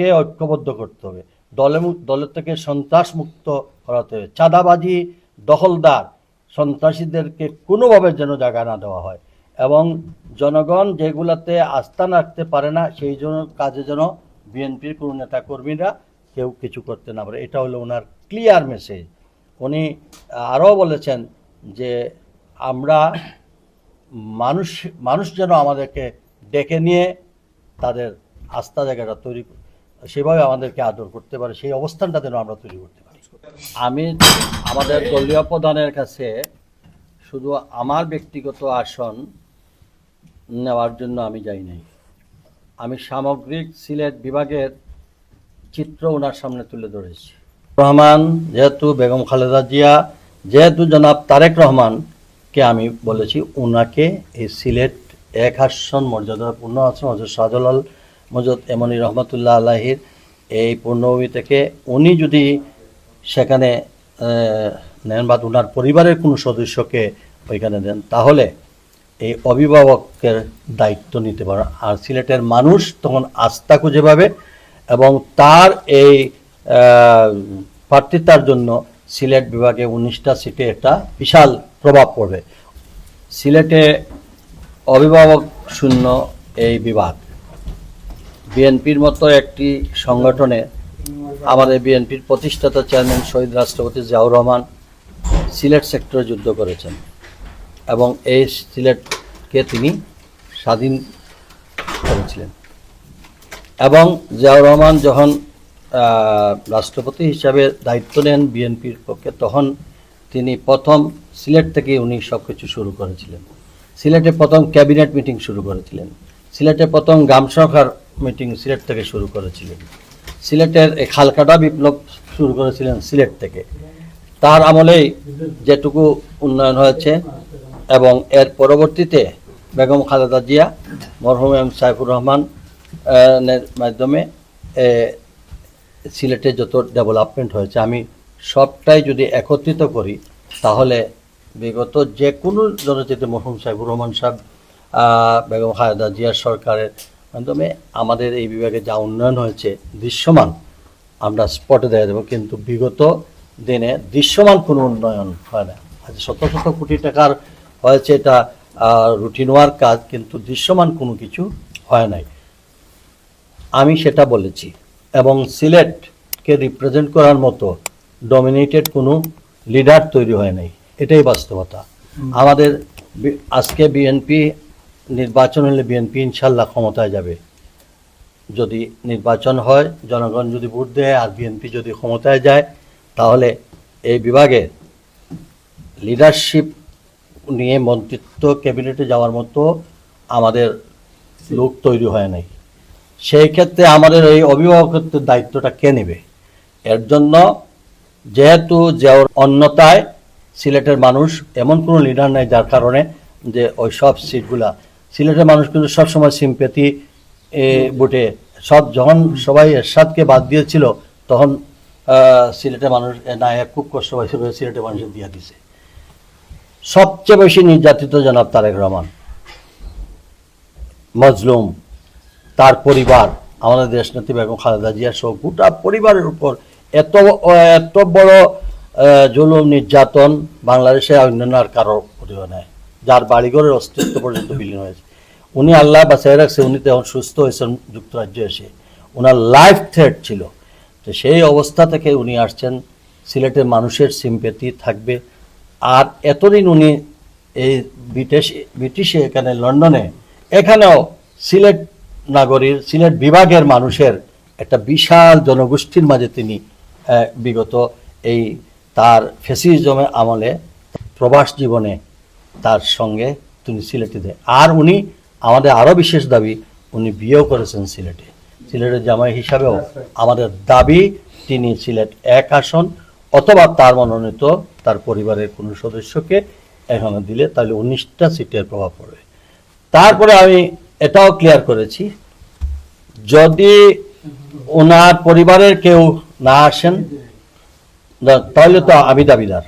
জনগণকে ঐক্যবদ্ধ করতে হবে। দলে দলের থেকে সন্ত্রাস মুক্ত করাতে হবে। চাঁদাবাজি দখলদার সন্ত্রাসীদেরকে কোনোভাবে যেন জায়গা না দেওয়া হয় এবং জনগণ যেগুলাতে আস্থা রাখতে পারে না, সেই জন্য কাজে যেন বিএনপির কোনো নেতা কর্মীরা কেউ কিছু করতে না পারে। এটা হলো ওনার ক্লিয়ার মেসেজ উনি আরও বলেছেন যে, আমরা মানুষ মানুষ যেন আমাদেরকে ডেকে নিয়ে তাদের আস্থা জায়গাটা তৈরি সেভাবে আমাদেরকে আদর করতে পারে, সেই অবস্থানটা যেন আমরা তৈরি করতে পারি। আমি আমাদের দলীয় প্রধানের কাছে শুধু আমার ব্যক্তিগত আসন নেওয়ার জন্য আমি যাই নাই। আমি সামগ্রিক সিলেট বিভাগের চিত্র ওনার সামনে তুলে ধরেছি। রহমান, যেহেতু বেগম খালেদা জিয়া, যেহেতু জনাব তারেক রহমানকে আমি বলেছি ওনাকে এই সিলেট এক আসন মর্যাদাপূর্ণ আসন হজরত শাহজালাল মজদ, এমনি রহমতুল্লাহ আলাহির এই পূর্ণভূমি থেকে উনি যদি সেখানে নেন বা ওনার পরিবারের কোনো সদস্যকে ওইখানে দেন, তাহলে এই অভিভাবকের দায়িত্ব নিতে পারে। আর সিলেটের মানুষ তখন আস্থা খুঁজে পাবে এবং তার এই প্রার্থিতার জন্য সিলেট বিভাগে উনিশটা সিটে একটা বিশাল প্রভাব পড়বে। সিলেটে অভিভাবক শূন্য এই বিভাগ। বিএনপির মতো একটি সংগঠনে আমাদের বিএনপির প্রতিষ্ঠাতা চেয়ারম্যান শহীদ রাষ্ট্রপতি জিয়াউর রহমান সিলেট সেক্টরে যুদ্ধ করেছেন এবং এই সিলেটকে তিনি স্বাধীন করেছিলেন। এবং জিয়াউর রহমান যখন রাষ্ট্রপতি হিসাবে দায়িত্ব নেন বিএনপির পক্ষে, তখন তিনি প্রথম সিলেট থেকে উনি সব কিছু শুরু করেছিলেন। সিলেটে প্রথম ক্যাবিনেট মিটিং শুরু করেছিলেন। সিলেটে প্রথম গ্রাম সরকার মিটিং সিলেট থেকে শুরু করেছিলেন। সিলেটের খালকাটা বিপ্লব শুরু করেছিলেন সিলেট থেকে। তার আমলেই যেটুকু উন্নয়ন হয়েছে এবং এর পরবর্তীতে বেগম খালেদা জিয়া, মরহুম এম সাইফুর রহমান মাধ্যমে সিলেটে যত ডেভেলপমেন্ট হয়েছে, আমি সবটাই যদি একত্রিত করি, তাহলে বিগত যে কোনো জনচিত্র মরহুম সাইফুর রহমান সাহেব বেগম খালেদা জিয়ার সরকারের মাধ্যমে আমাদের এই বিভাগে যা উন্নয়ন হয়েছে দৃশ্যমান আমরা স্পটে দেখা দেবো কিন্তু বিগত দিনে দৃশ্যমান কোনো উন্নয়ন হয় না। আজ শত শত কোটি টাকার হয়েছে এটা রুটিন ওয়ার কাজ কিন্তু দৃশ্যমান কোনো কিছু হয় নাই। আমি সেটা বলেছি এবং সিলেটকে রিপ্রেজেন্ট করার মতো ডমিনেটেড কোনো লিডার তৈরি হয় নাই। এটাই বাস্তবতা। আমাদের আজকে বিএনপি নির্বাচন হলে বিএনপি ইনশাল্লাহ ক্ষমতায় যাবে। যদি নির্বাচন হয়, জনগণ যদি ভোট দেয় আর বিএনপি যদি ক্ষমতায় যায়, তাহলে এই বিভাগে লিডারশিপ নিয়ে মন্ত্রিত্ব ক্যাবিনেটে যাওয়ার মতো আমাদের লোক তৈরি হয় নাই। সেই ক্ষেত্রে আমাদের এই অভিভাবকত্বের দায়িত্বটা কে নেবে? এর জন্য যেহেতু যে অন্যতায় সিলেটের মানুষ এমন কোনো লিডার নাই, যার কারণে যে ওই সব সিটগুলা সিলেটের মানুষ কিন্তু সবসময় সিম্পেথি বুটে। সব যখন সবাই এরশাদকে বাদ দিয়েছিল তখন সিলেটের মানুষ এ, না এ খুব কষ্ট হয়েছে সিলেটের মানুষের দিয়ে দিছে। সবচেয়ে বেশি নির্যাতিত জনাব তারেক রহমান। মজলুম তার পরিবার আমাদের দেশনেত্রী বেগম খালেদা জিয়া সহ গোটা পরিবারের উপর এত এত বড় জুলুম নির্যাতন বাংলাদেশে অন্যান্য আর কারও প্রতিভা নেয় যার বাড়িঘরের অস্তিত্ব পর্যন্ত বিলীন হয়েছে। উনি আল্লাহ বাঁচাই রাখছে, উনি তখন সুস্থ হয়েছেন, যুক্তরাজ্যে এসে। ওনার লাইফ থ্রেট ছিল। তো সেই অবস্থা থেকে উনি আসছেন। সিলেটের মানুষের সিম্পেথি থাকবে। আর এতদিন উনি এই ব্রিটিশ, ব্রিটিশে এখানে লন্ডনে, এখানেও সিলেট নাগরীর, সিলেট বিভাগের মানুষের একটা বিশাল জনগোষ্ঠীর মাঝে তিনি বিগত এই তার ফেসিজমের আমলে প্রবাস জীবনে তার সঙ্গে তিনি সিলেটে দেয় আর উনি আমাদের আরও বিশেষ দাবি, উনি বিয়েও করেছেন সিলেটে। সিলেটের জামাই হিসাবেও আমাদের দাবি, তিনি সিলেট এক আসন, অথবা তার মনোনীত তার পরিবারের কোনো সদস্যকে এখানে দিলে তাহলে উনিশটা সিটের প্রভাব পড়বে। তারপরে আমি এটাও ক্লিয়ার করেছি, যদি ওনার পরিবারের কেউ না আসেন, তাহলে তো আমি দাবিদার।